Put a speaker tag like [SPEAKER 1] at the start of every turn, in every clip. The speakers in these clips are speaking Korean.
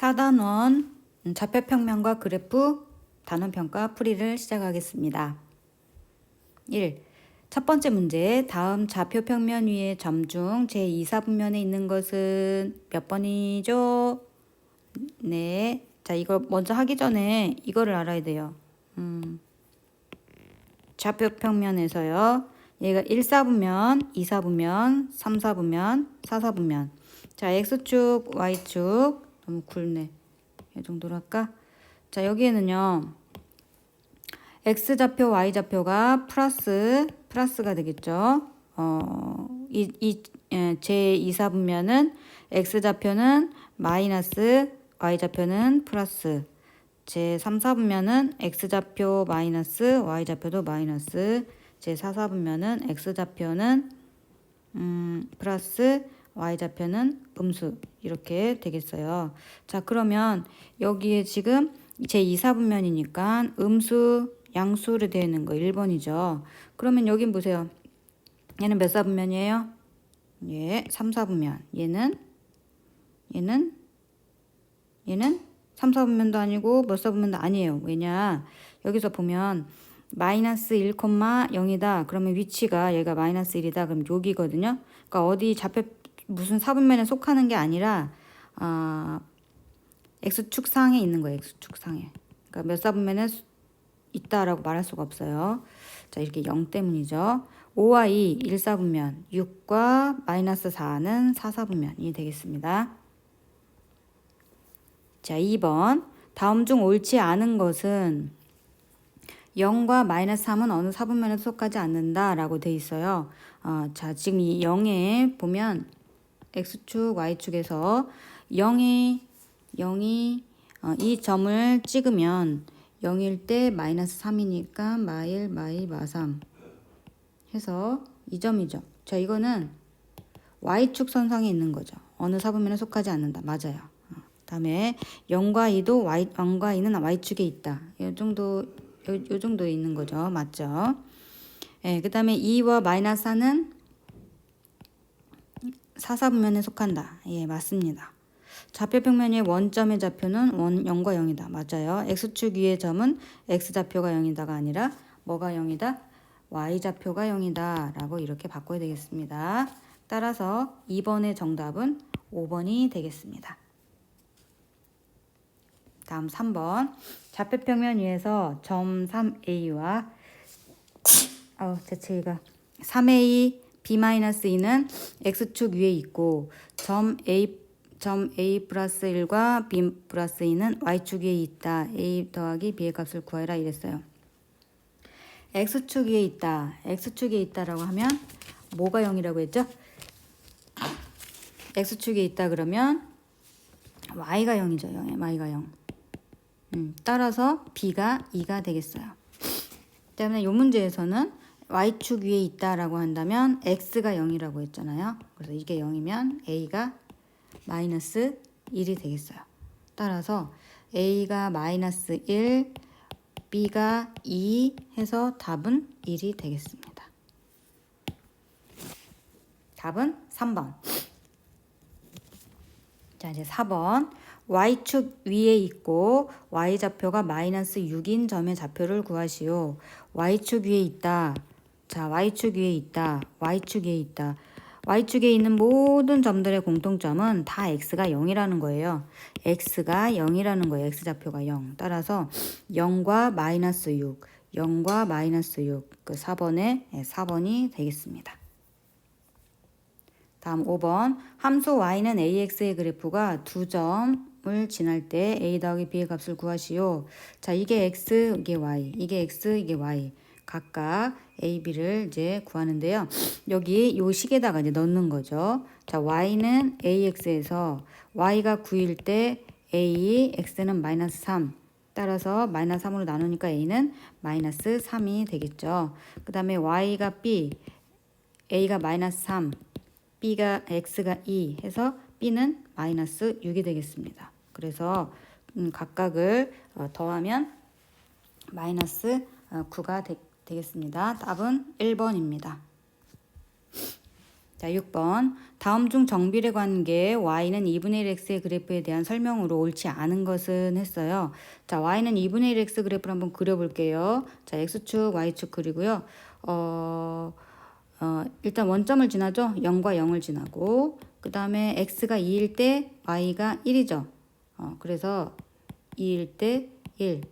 [SPEAKER 1] 4단원 음, 좌표평면과 그래프 단원평가 풀이를 시작하겠습니다. 1. 첫 번째 문제 다음 좌표평면 위의 점 중 제2, 4분면에 있는 것은 몇 번이죠? 네. 자, 이거 먼저 하기 전에 이거를 알아야 돼요. 음. 좌표평면에서요. 얘가 1, 4분면, 2, 4분면, 3, 4분면, 4, 4분면. 자, X축, Y축. 너무 굵네. 이 정도로 할까? 자, 여기에는요. X좌표, Y좌표가 플러스, 플러스가 되겠죠. 어, 이, 이, 예, 제 2, 4분면은 X좌표는 마이너스, Y좌표는 플러스. 제 3, 4분면은 X좌표 마이너스, Y좌표도 마이너스. 제 4, 4분면은 X좌표는 음, 플러스, Y좌표는 음수. 이렇게 되겠어요. 자, 그러면 여기에 지금 제 2, 4분면이니까 음수, 양수로 되어 있는 거 1번이죠. 그러면 여긴 보세요. 얘는 몇 사분면이에요? 예, 3, 4분면. 얘는 얘는 얘는 3, 4분면도 아니고 몇 사분면도 아니에요. 왜냐? 여기서 보면 마이너스 1,0이다. 그러면 위치가 얘가 마이너스 1이다. 그럼 여기거든요. 그러니까 어디 좌표 무슨 사분면에 속하는 게 아니라 아 x축상에 있는 거예요. x축상에. 그러니까 몇 사분면에 있다라고 말할 수가 없어요. 자, 이렇게 0 때문이죠. 5와 2, 1, 4분면, 6과 마이너스 4는 4, 4분면이 되겠습니다. 자, 2번. 다음 중 옳지 않은 것은 0과 마이너스 3은 어느 사분면에 속하지 않는다 라고 돼 있어요. 어, 자, 지금 이 0에 보면 x축, y축에서 0이 0이 어, 이 점을 찍으면 0일 때 마이너스 3이니까 마일 마이 마삼 해서 이 점이죠. 자 이거는 y축 선상에 있는 거죠. 어느 사분면에 속하지 않는다. 맞아요. 어, 다음에 0과 2도 y 0과 2는 y축에 있다. 이 정도 요, 요 정도에 있는 거죠. 맞죠? 예, 그 다음에 2와 마이너스 4는 4, 4분면에 속한다. 예, 맞습니다. 좌표평면의 원점의 좌표는 원 0과 0이다. 맞아요. x축 위의 점은 x좌표가 0이다가 아니라 뭐가 0이다? y좌표가 0이다. 라고 이렇게 바꿔야 되겠습니다. 따라서 2번의 정답은 5번이 되겠습니다. 다음 3번. 좌표평면 위에서 점 3a와 아우 제체가 3a b-2는 x축 위에 있고 점 a 점 a 플러스 1과 b 플러스 2는 y축 위에 있다. a 더하기 b의 값을 구하라 이랬어요. x축 위에 있다. x축 위에 있다라고 하면 뭐가 0이라고 했죠? x축 위에 있다 그러면 y가 0이죠. 0, y가 0. 음, 따라서 b가 2가 되겠어요. 때문에 이 문제에서는 y축 위에 있다라고 한다면 x가 0이라고 했잖아요. 그래서 이게 0이면 a가 마이너스 1이 되겠어요. 따라서 a가 마이너스 1, b가 2 해서 답은 1이 되겠습니다. 답은 3번. 자, 이제 4번. y축 위에 있고 y좌표가 마이너스 6인 점의 좌표를 구하시오. y축 위에 있다. 자, y축 위에 있다. y축 위에 있다. y축에 있는 모든 점들의 공통점은 다 x가 0이라는 거예요. x가 0이라는 거예요. x좌표가 0. 따라서 0과 마이너스 6, 0과 마이너스 6, 그 4번에 4번이 되겠습니다. 다음 5번 함수 y는 ax의 그래프가 두 점을 지날 때 a 더하기 b의 값을 구하시오. 자 이게 x 이게 y 이게 x 이게 y 각각 a, b를 이제 구하는데요. 여기 요 식에다가 이제 넣는 거죠. 자 y는 ax에서 y가 9일 때 a x는 마이너스 3 따라서 마이너스 3으로 나누니까 a는 마이너스 3이 되겠죠. 그 다음에 y가 b a가 마이너스 3 b가 x가 2 해서 b는 마이너스 6이 되겠습니다. 그래서 음, 각각을 어, 더하면 마이너스 어, 9가 되, 되겠습니다. 답은 1번입니다. 자, 6번. 다음 중 정비례 관계 y는 2분의 1x의 그래프에 대한 설명으로 옳지 않은 것은 했어요. 자, y는 2분의 1x 그래프를 한번 그려볼게요. 자, x축, y축 그리고요. 어, 어, 일단 원점을 지나죠. 0과 0을 지나고 그 다음에 x가 2일 때 y가 1이죠. 어, 그래서 2일 때 1.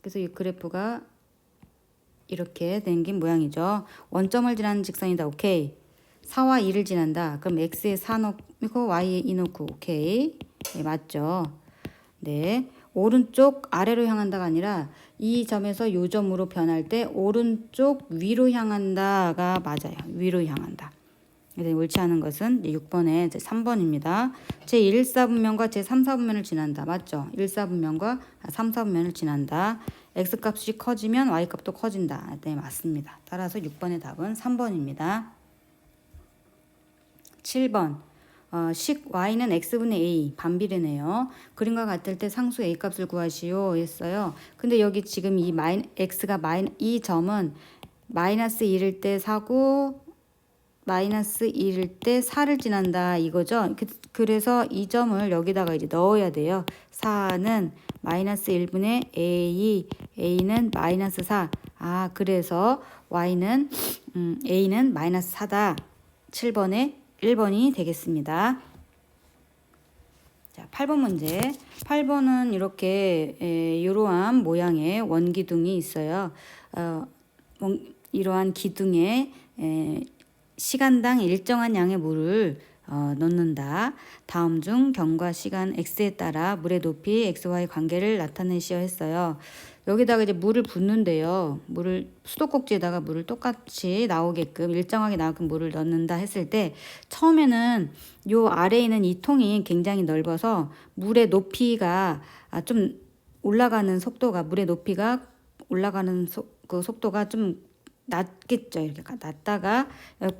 [SPEAKER 1] 그래서 이 그래프가 이렇게 생긴 모양이죠. 원점을 지나는 직선이다. 오케이. 4와 2를 지난다. 그럼 x에 4 넣고 y에 2 넣고 오케이. 네, 맞죠. 네. 오른쪽 아래로 향한다가 아니라 이 점에서 이 점으로 변할 때 오른쪽 위로 향한다가 맞아요. 위로 향한다. 그래서 옳지 않은 것은 6번에 3번입니다. 제1사분면과 제3사분면을 지난다. 맞죠? 1사분면과 3사분면을 지난다. X값이 커지면 y값도 커진다. 네, 맞습니다. 따라서 6번의 답은 3번입니다. 7번. 어, 식 y는 x분의 a 반비례네요. 그림과 같을 때 상수 a 값을 구하시오 했어요. 근데 여기 지금 이 마이, x가 마이, 이 점은 마이너스 1일 때 4고 마이너스 1일 때 4를 지난다 이거죠. 그, 그래서 이 점을 여기다가 이제 넣어야 돼요. 4는 마이너스 1분의 a, a는 마이너스 4. 아, 그래서 y는 음, a는 마이너스 4다. 7번에 1번이 되겠습니다. 자, 8번 문제. 8번은 이렇게 에, 이러한 모양의 원기둥이 있어요. 어, 원, 이러한 기둥에 에, 시간당 일정한 양의 물을 어, 넣는다. 다음 중 경과 시간 x에 따라 물의 높이 xy 관계를 나타내시어 했어요. 여기다가 이제 물을 붓는데요. 물을 수도꼭지에다가 물을 똑같이 나오게끔 일정하게 나오게끔 물을 넣는다 했을 때 처음에는 요 아래에 있는 이 통이 굉장히 넓어서 물의 높이가 아, 좀 올라가는 속도가 물의 높이가 올라가는 속, 그 속도가 좀 낮겠죠. 이렇게 낮다가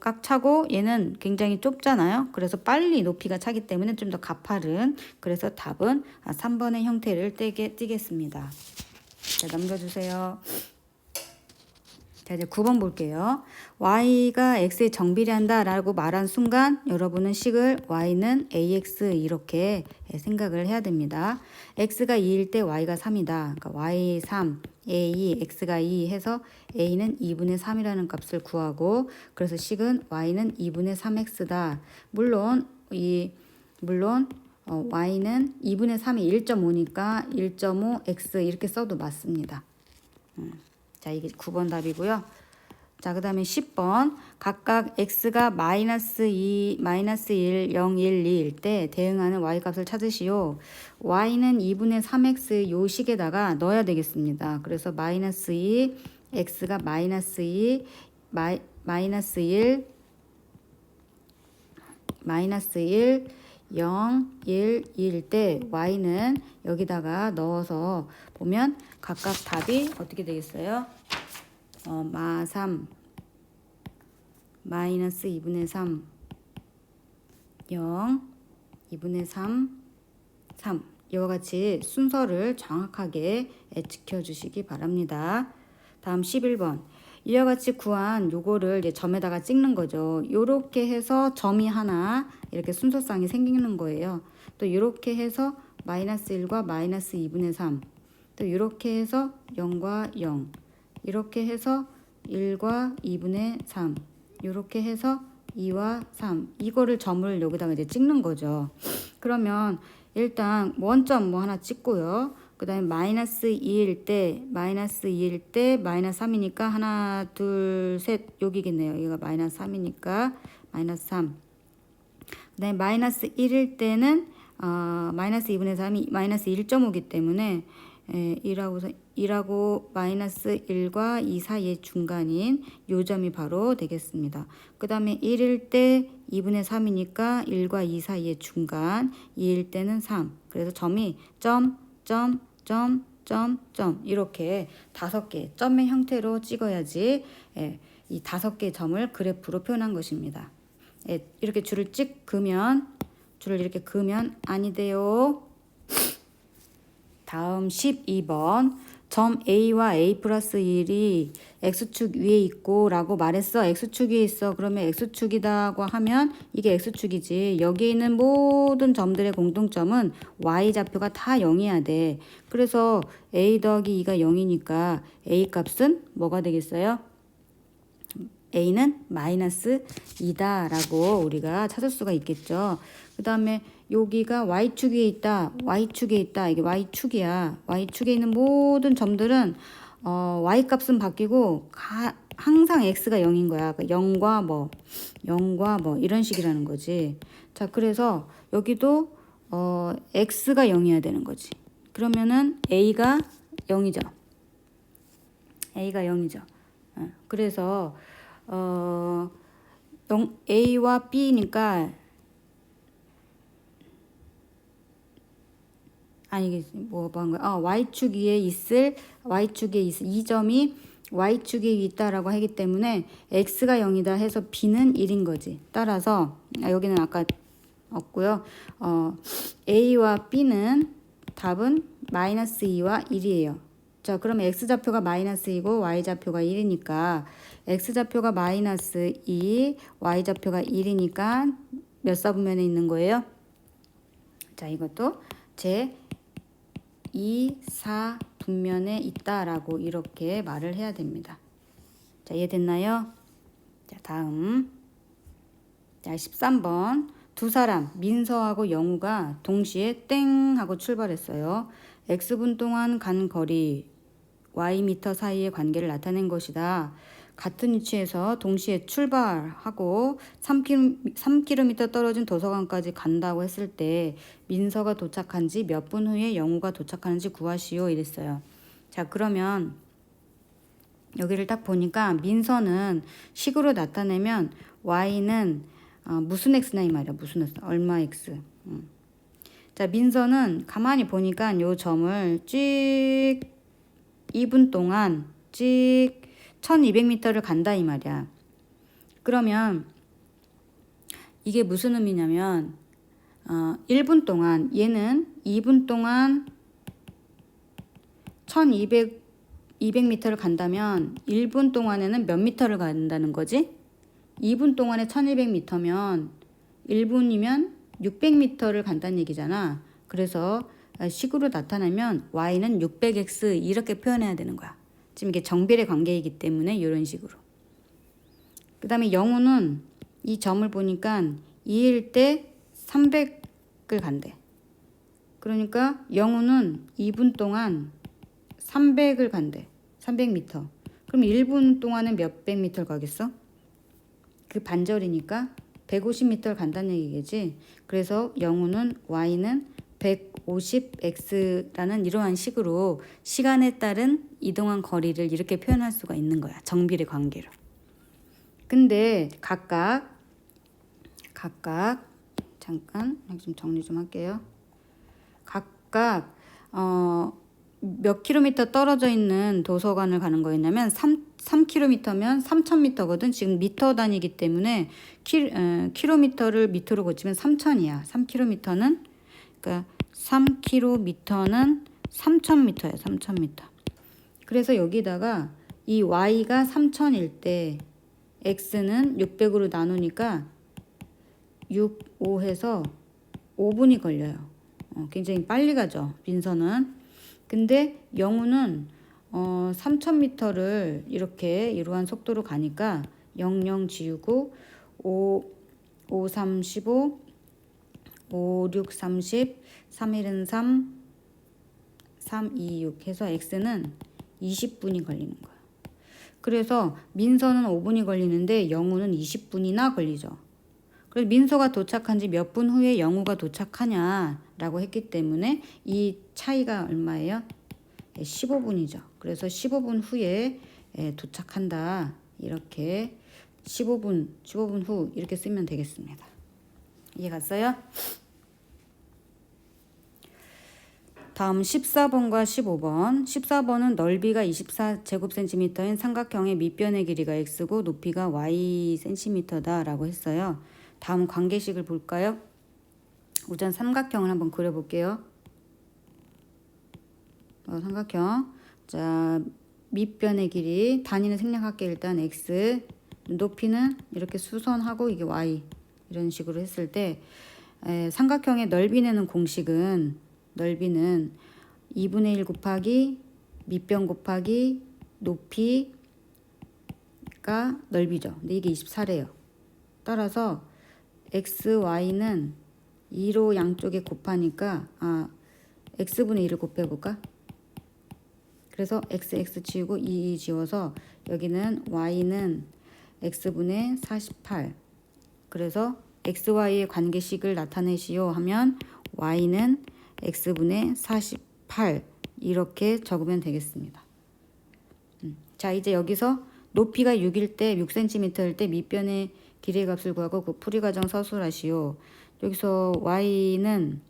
[SPEAKER 1] 꽉 차고 얘는 굉장히 좁잖아요. 그래서 빨리 높이가 차기 때문에 좀 더 가파른 그래서 답은 3번의 형태를 떼게, 띄겠습니다. 자, 넘겨주세요. 자, 이제 9번 볼게요. y가 x에 정비례 한다 라고 말한 순간 여러분은 식을 y는 ax 이렇게 생각을 해야 됩니다. x가 2일 때 y가 3이다. 그러니까 y 3, a, x가 2 해서 a는 2분의 3이라는 값을 구하고 그래서 식은 y는 2분의 3x다. 물론 이 물론 어, y는 2분의 3이 1.5니까 1.5x 이렇게 써도 맞습니다. 음. 자, 이게 9번 답이고요. 자, 그 다음에 10번. 각각 x가 마이너스 2, 마이너스 1, 0, 1, 2일 때 대응하는 y 값을 찾으시오. y는 2분의 3x 요 식에다가 넣어야 되겠습니다. 그래서 마이너스 2, x가 마이너스 2, 마이, 마이너스 1, 마이너스 1, 0, 1, 2일 때 y는 여기다가 넣어서 보면 각각 답이 어떻게 되겠어요? 어, 마 3, 마이너스 2분의 3, 0, 2분의 3, 3. 이와 같이 순서를 정확하게 지켜주시기 바랍니다. 다음 11번. 이와 같이 구한 요거를 이제 점에다가 찍는 거죠. 요렇게 해서 점이 하나 이렇게 순서상이 생기는 거예요. 또 이렇게 해서 마이너스 1과 마이너스 2분의 3. 또 이렇게 해서 0과 0. 이렇게 해서 1과 2분의 3. 이렇게 해서 2와 3. 이거를 점을 여기다가 이제 찍는 거죠. 그러면 일단 원점 뭐 하나 찍고요. 그 다음에 마이너스 2일 때, 마이너스 2일 때, 마이너스 3이니까 하나, 둘, 셋, 여기겠네요. 여기가 마이너스 3이니까 마이너스 3. 그 다음에 마이너스 1일 때는, 어, 마이너스 2분의 3이 마이너스 1.5기 때문에, 에, 1하고, 1하고 마이너스 1과 2 사이의 중간인 요 점이 바로 되겠습니다. 그 다음에 1일 때 2분의 3이니까 1과 2 사이의 중간, 2일 때는 3. 그래서 점이 점, 점, 점, 점, 점 이렇게 다섯 개 점의 형태로 찍어야지 예, 이 다섯 개의 점을 그래프로 표현한 것입니다. 예, 이렇게 줄을 찍 그면 줄을 이렇게 그으면 아니 돼요. 다음 12번 점 A와 A 플러스 1이 X축 위에 있고 라고 말했어. X축 위에 있어. 그러면 X축이다고 하면 이게 X축이지. 여기 있는 모든 점들의 공통점은 Y좌표가 다 0이어야 돼. 그래서 A 더하기 2가 0이니까 A 값은 뭐가 되겠어요? A는 마이너스 2다라고 우리가 찾을 수가 있겠죠. 그 다음에 여기가 Y축에 있다. Y축에 있다. 이게 Y축이야. Y축에 있는 모든 점들은 어, Y값은 바뀌고 가, 항상 X가 0인 거야. 그러니까 0과 뭐 0과 뭐 이런 식이라는 거지. 자, 그래서 여기도 어, X가 0이어야 되는 거지. 그러면은 A가 0이죠. A가 0이죠. 어, 그래서 어, 0, A와 B니까 아니 뭐뭐 한 거야? 어, y축 위에 있을 y축에 있을 이 점이 y축에 있다라고 하기 때문에 x가 0이다 해서 b는 1인 거지. 따라서 아, 여기는 아까 없고요. 어, a와 b는 답은 마이너스 2와 1이에요. 자, 그럼 x좌표가 마이너스 2고 y좌표가 1이니까 x좌표가 마이너스 2, y좌표가 1이니까 몇 사분면에 있는 거예요? 자, 이것도 제 2, 4 분면에 있다라고 이렇게 말을 해야 됩니다. 자, 이해됐나요? 자, 다음. 자, 13번. 두 사람, 민서하고 영우가 동시에 땡 하고 출발했어요. X분 동안 간 거리, Y미터 사이의 관계를 나타낸 것이다. 같은 위치에서 동시에 출발하고 3km, 3km 떨어진 도서관까지 간다고 했을 때 민서가 도착한 지 몇 분 후에 영우가 도착하는지 구하시오 이랬어요. 자, 그러면 여기를 딱 보니까 민서는 식으로 나타내면 y는 어, 무슨 x나 이 말이야. 무슨 x? 얼마 x. 음. 자, 민서는 가만히 보니까 요 점을 찍 2분 동안 찍 1200m를 간다 이 말이야. 그러면 이게 무슨 의미냐면 어, 1분 동안 얘는 2분 동안 1200 200m를 간다면 1분 동안에는 몇 미터를 간다는 거지? 2분 동안에 1200m면 1분이면 600m를 간다는 얘기잖아. 그래서 식으로 나타나면 y는 600x 이렇게 표현해야 되는 거야. 지금 이게 정비례 관계이기 때문에 이런 식으로. 그 다음에 영우는 이 점을 보니까 2일 때 300을 간대. 그러니까 영우는 2분 동안 300을 간대. 300m. 그럼 1분 동안은 몇백 미터를 가겠어? 그 반절이니까 150m를 간다는 얘기겠지. 그래서 영우는 y는 150x라는 이러한 식으로 시간에 따른 이동한 거리를 이렇게 표현할 수가 있는 거야. 정비례 관계로. 근데 각각 각각 잠깐 좀 정리 좀 할게요. 각각 어, 몇 킬로미터 떨어져 있는 도서관을 가는 거였냐면 3, 3킬로미터면 3,000미터거든. 지금 미터 단위이기 때문에 킬, 어, 킬로미터를 미터로 고치면 3,000이야. 3킬로미터는 그러니까 3km는 3,000m예요. 3,000m. 그래서 여기다가 이 y가 3,000일 때 x는 600으로 나누니까 6, 5 해서 5분이 걸려요. 어, 굉장히 빨리 가죠. 민서는. 근데 영우는 어, 3,000m를 이렇게 이러한 속도로 가니까 00 지우고 5, 5, 3, 15 5, 6, 30, 3, 1은 3, 3, 2, 6 해서 x는 20분이 걸리는 거야. 그래서 민서는 5분이 걸리는데 영우는 20분이나 걸리죠. 그래서 민서가 도착한 지 몇 분 후에 영우가 도착하냐라고 했기 때문에 이 차이가 얼마예요? 15분이죠. 그래서 15분 후에 예, 도착한다. 이렇게 15분, 15분 후 이렇게 쓰면 되겠습니다. 이해 갔어요? 다음 14번과 15번. 14번은 넓이가 24제곱센티미터인 삼각형의 밑변의 길이가 x고 높이가 y센티미터다라고 했어요. 다음 관계식을 볼까요? 우선 삼각형을 한번 그려볼게요. 어, 삼각형. 자, 밑변의 길이 단위는 생략할게 일단 x 높이는 이렇게 수선하고 이게 y 이런 식으로 했을 때 에, 삼각형의 넓이 내는 공식은 넓이는 2분의 1 곱하기 밑변 곱하기 높이가 넓이죠. 근데 이게 24래요. 따라서 x, y는 2로 양쪽에 곱하니까 아 x분의 1을 곱해볼까? 그래서 x, x 지우고 2, 2 지워서 여기는 y는 x분의 48 그래서 xy의 관계식을 나타내시오 하면 y는 x분의 48 이렇게 적으면 되겠습니다. 음, 자 이제 여기서 높이가 6일 때 6cm일 때 밑변의 길이의 값을 구하고 그 풀이 과정 서술하시오. 여기서 y는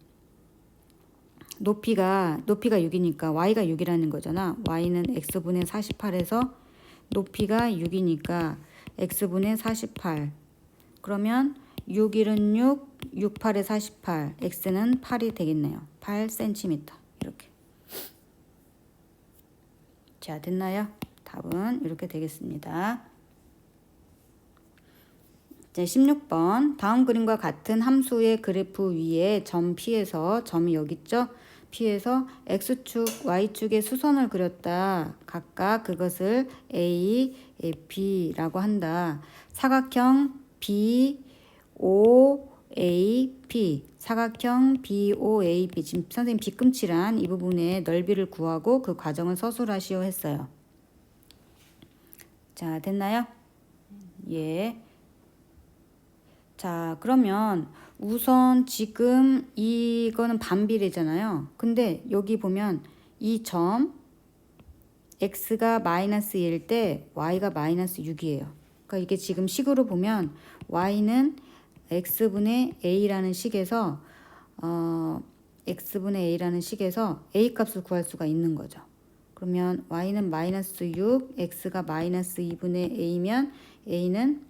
[SPEAKER 1] 높이가 높이가 6이니까 y가 6이라는 거잖아. y는 x분의 48에서 높이가 6이니까 x분의 48. 그러면 6, 1은 6, 6, 8에 48. x는 8이 되겠네요. 8cm. 이렇게. 자, 됐나요? 답은 이렇게 되겠습니다. 이제 16번 다음 그림과 같은 함수의 그래프 위에 점 P에서 점이 여기 있죠? P에서 X축, Y축의 수선을 그렸다. 각각 그것을 A, B라고 한다. 사각형 B, O, A, P 사각형 B, O, A, P 지금 선생님 뒤꿈치란 이 부분의 넓이를 구하고 그 과정을 서술하시오 했어요. 자, 됐나요? 예. 자, 그러면 우선 지금 이거는 반비례잖아요. 근데 여기 보면 이 점 x가 마이너스 1일 때 y가 마이너스 6이에요. 그러니까 이게 지금 식으로 보면 y는 x분의 a라는 식에서 어, x분의 a라는 식에서 a 값을 구할 수가 있는 거죠. 그러면 y는 마이너스 6, x가 마이너스 2분의 a면 a는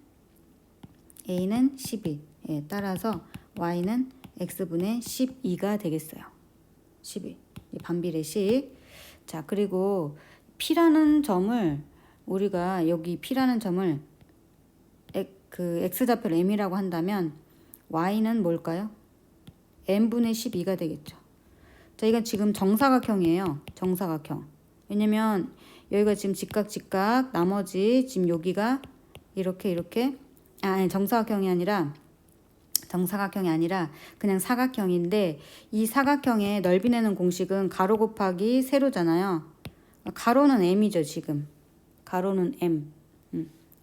[SPEAKER 1] a는 12. 예, 따라서 y는 x분의 12가 되겠어요. 12. 이 반비례식. 자, 그리고 p라는 점을 우리가 여기 p라는 점을 엑- 그 x좌표 m이라고 한다면 y는 뭘까요? m분의 12가 되겠죠. 자, 이건 지금 정사각형이에요. 정사각형. 왜냐면 여기가 지금 직각 직각 나머지 지금 여기가 이렇게 이렇게 아, 아니 정사각형이 아니라 정사각형이 아니라 그냥 사각형인데 이 사각형의 넓이 내는 공식은 가로 곱하기 세로잖아요. 가로는 m이죠, 지금. 가로는 m.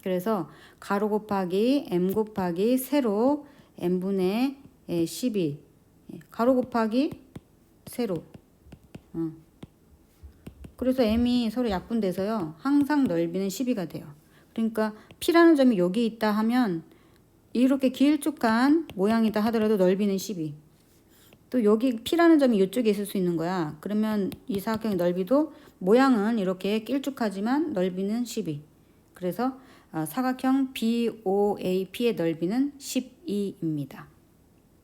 [SPEAKER 1] 음. 그래서 가로 곱하기 m 곱하기 세로 m분의 12. 예, 가로 곱하기 세로. 어. 그래서 m이 서로 약분돼서요. 항상 넓이는 12가 돼요. 그러니까 P라는 점이 여기 있다 하면 이렇게 길쭉한 모양이다 하더라도 넓이는 12. 또 여기 P라는 점이 이쪽에 있을 수 있는 거야. 그러면 이 사각형의 넓이도 모양은 이렇게 길쭉하지만 넓이는 12. 그래서 아, 사각형 BOAP의 넓이는 12입니다.